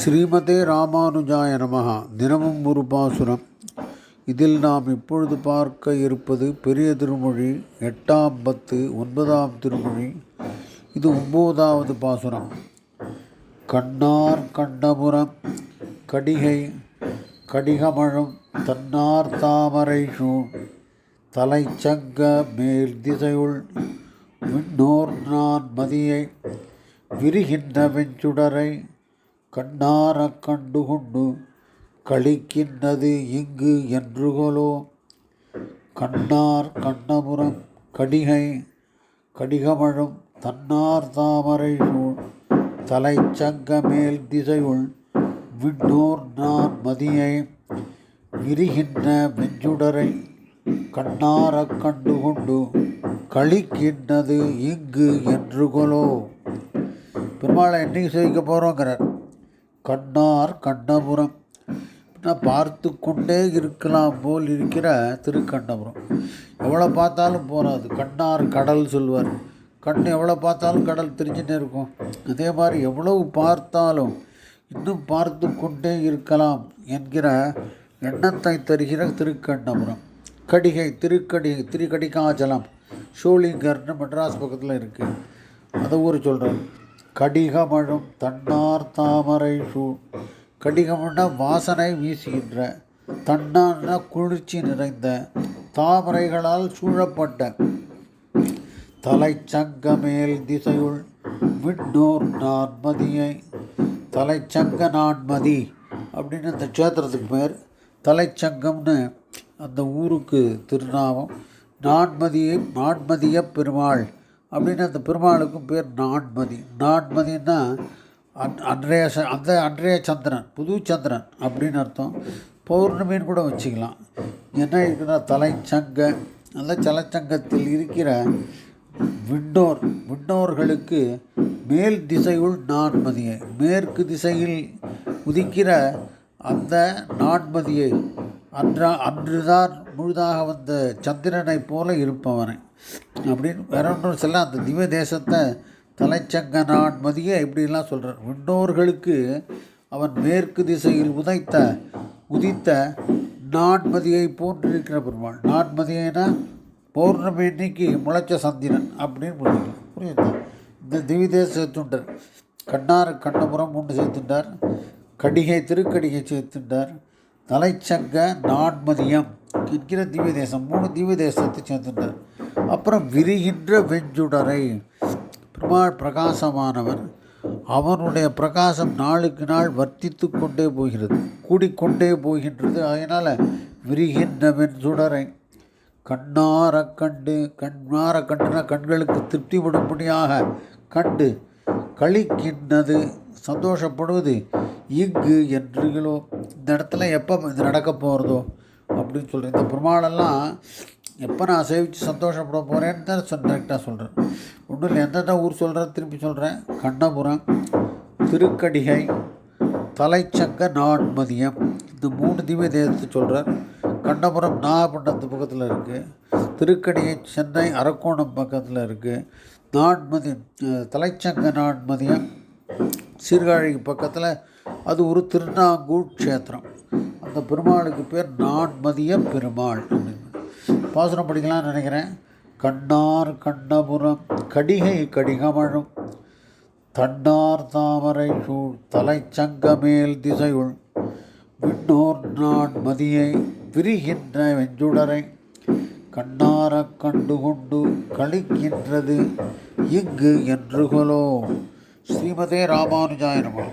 ஸ்ரீமதே ராமானுஜாய நமகா தினமும் ஒரு பாசுரம். இதில் நாம் இப்பொழுது பார்க்க இருப்பது பெரிய திருமொழி எட்டாம் பத்து ஒன்பதாம் திருமொழி. இது ஒம்போதாவது பாசுரம். கண்ணார் கண்டபுரம் கடிகை கடிகமழும் தன்னார் தாமரை சூழ் தலைச்சங்க மேல் திசையுள் விண்ணோர் நான் மதியை விரிகின்ற வெஞ்சுடரை கண்ணார கண்டுகொண்டு கழிக்கின்றது இங்கு என்றுகொலோ. கண்ணார் கண்ணபுரம் கடிகை கடிகமழும் தன்னார் தாமரை சூழ் தலைச்சங்க மேல் திசையுள் விண்ணோர் நான் மதியை விரிகின்ற வெஞ்சுடரை கண்ணாரக் கண்டுகொண்டு கழிக்கின்றது இங்கு என்றுகொலோ. பெருமாளை என்னைக்கு சேவிக்க போகிறோங்கிறார் கண்ணார் கண்ணபுரம். பார்த்து கொண்டே இருக்கலாம் போல் இருக்கிற திருக்கண்ணபுரம். எவ்வளோ பார்த்தாலும் போகாது கண்ணார் கடல் சொல்வார். கண் எவ்வளோ பார்த்தாலும் கடல் தெரிஞ்சுட்டே இருக்கும். அதே மாதிரி எவ்வளவு பார்த்தாலும் இன்னும் பார்த்து கொண்டே இருக்கலாம் என்கிற எண்ணத்தை தருகிற திருக்கண்ணபுரம். கடிகை திருக்கடிகை திருக்கடிகாச்சலம் ஷோலிங்கர்னு மெட்ராஸ் பக்கத்தில் இருக்குது அதை ஊர் சொல்கிறேன் கடிகமழும் தன்னார் தாமரை சூ. கடிகமன்னா வாசனை வீசுகின்ற தன்னார்னா குளிர்ச்சி நிறைந்த தாமரைகளால் சூழப்பட்ட. தலைச்சங்க மேல் திசையுள் விண்ணோர் நான்மதியை தலைச்சங்க நான்மதி அப்படின்னு அந்த க்ஷேத்திரத்துக்கு பேர். தலைச்சங்கம்னு அந்த ஊருக்கு திருநாமம். நான்மதியை நான்மதிய பெருமாள். அப்படின்னு அந்த பெருமாளுக்கும் பேர் நான்மதி. நான்மதின்னா அன் அன்றைய ச அந்த அன்றைய சந்திரன் புது சந்திரன் அப்படின்னு அர்த்தம். பௌர்ணமின்னு கூட வச்சுக்கலாம். என்ன இருக்குன்னா தலைச்சங்க அந்த தலைச்சங்கத்தில் இருக்கிற விண்ணோர் விண்ணோர்களுக்கு மேல் திசையுள் நான்மதியை மேற்கு திசையில் உதிக்கிற அந்த நான்மதியை அன்றா அன்றுதான் முழுதாக வந்த சந்திரனைப் போல இருப்பவனை. அப்படின்னு வேற ஒன்றும் சொல்ல அந்த திவ்ய தேசத்தை தலைச்சங்க நான்மதியை இப்படிலாம் சொல்கிறார் விண்ணோர்களுக்கு அவன் மேற்கு திசையில் உதைத்த உதித்த நான்மதியை போன்றிருக்கிற பெருமாள். நான்மதியைனா பௌர்ணமி இன்னைக்கு முளைச்ச சந்திரன் அப்படின்னு புரிஞ்சுக்கலாம். புரியுது? இந்த திவ்ய தேச கண்ணார் கண்ணபுரம் ஒன்று சேர்த்துட்டார். கடிகை திருக்கடிகை சேர்த்துட்டார். தலைச்சங்க நான்மதியம் என்கிற திவ்ய தேசம். மூணு திவ்ய தேசத்தை சேர்ந்துட்டார் அப்புறம் விரிகின்ற வெஞ்சுடரை. பெருமாள் பிரகாசமானவர். அவனுடைய பிரகாசம் நாளுக்கு நாள் வர்த்தித்து கொண்டே போகிறது கூடிக்கொண்டே போகின்றது. அதனால் விரிகின்ற வெஞ்சுடரை. கண்ணார கண்டு கண்ணார கண்டுனா கண்களுக்கு திருப்திப்படும்படியாக கண்டு கழிக்கின்றது சந்தோஷப்படுவது இங்கு என்றுகளோ. இந்த இடத்துல எப்போ இது நடக்க போகிறதோ அப்படின்னு சொல்கிறேன் இந்த பெருமாளெல்லாம் எப்போ நான் சேவித்து சந்தோஷப்பட போகிறேன்னு தான் சொல் டேரெக்டாக சொல்கிறேன் ஒன்றும் இல்லை எந்தெந்த ஊர் சொல்கிறேன் திருப்பி சொல்கிறேன் கண்ணபுரம் திருக்கடிகை தலைச்சங்க நான்மதியம். இந்த மூணு திவ்ய தேசத்தை சொல்கிறார் கண்ணபுரம் நாகப்பட்டினத்து பக்கத்தில் இருக்குது திருக்கடிகை சென்னை அரக்கோணம் பக்கத்தில் இருக்குது நான்மதி தலைச்சங்க நான்மதியம் சீர்காழி பக்கத்தில் அது ஒரு திருநாங்கூர் க்ஷேத்திரம் அந்த பெருமாளுக்கு பேர் நான்மதிய பெருமாள் அப்படின்னு. பாசுரம் படிக்கலாம்னு நினைக்கிறேன். கண்ணார் கண்ணபுரம் கடிகை கடிகமழும் தன்னார் தாமரை சூழ் தலைச்சங்கமேல் திசையுள் விண்ணோர் நான் மதியை விரிகின்ற வெஞ்சுடரை கண்ணாரக் கண்டுகொண்டு கழிக்கின்றது இங்கு என்றுகொலோ. ஸ்ரீமதே ராமானுஜாயனமா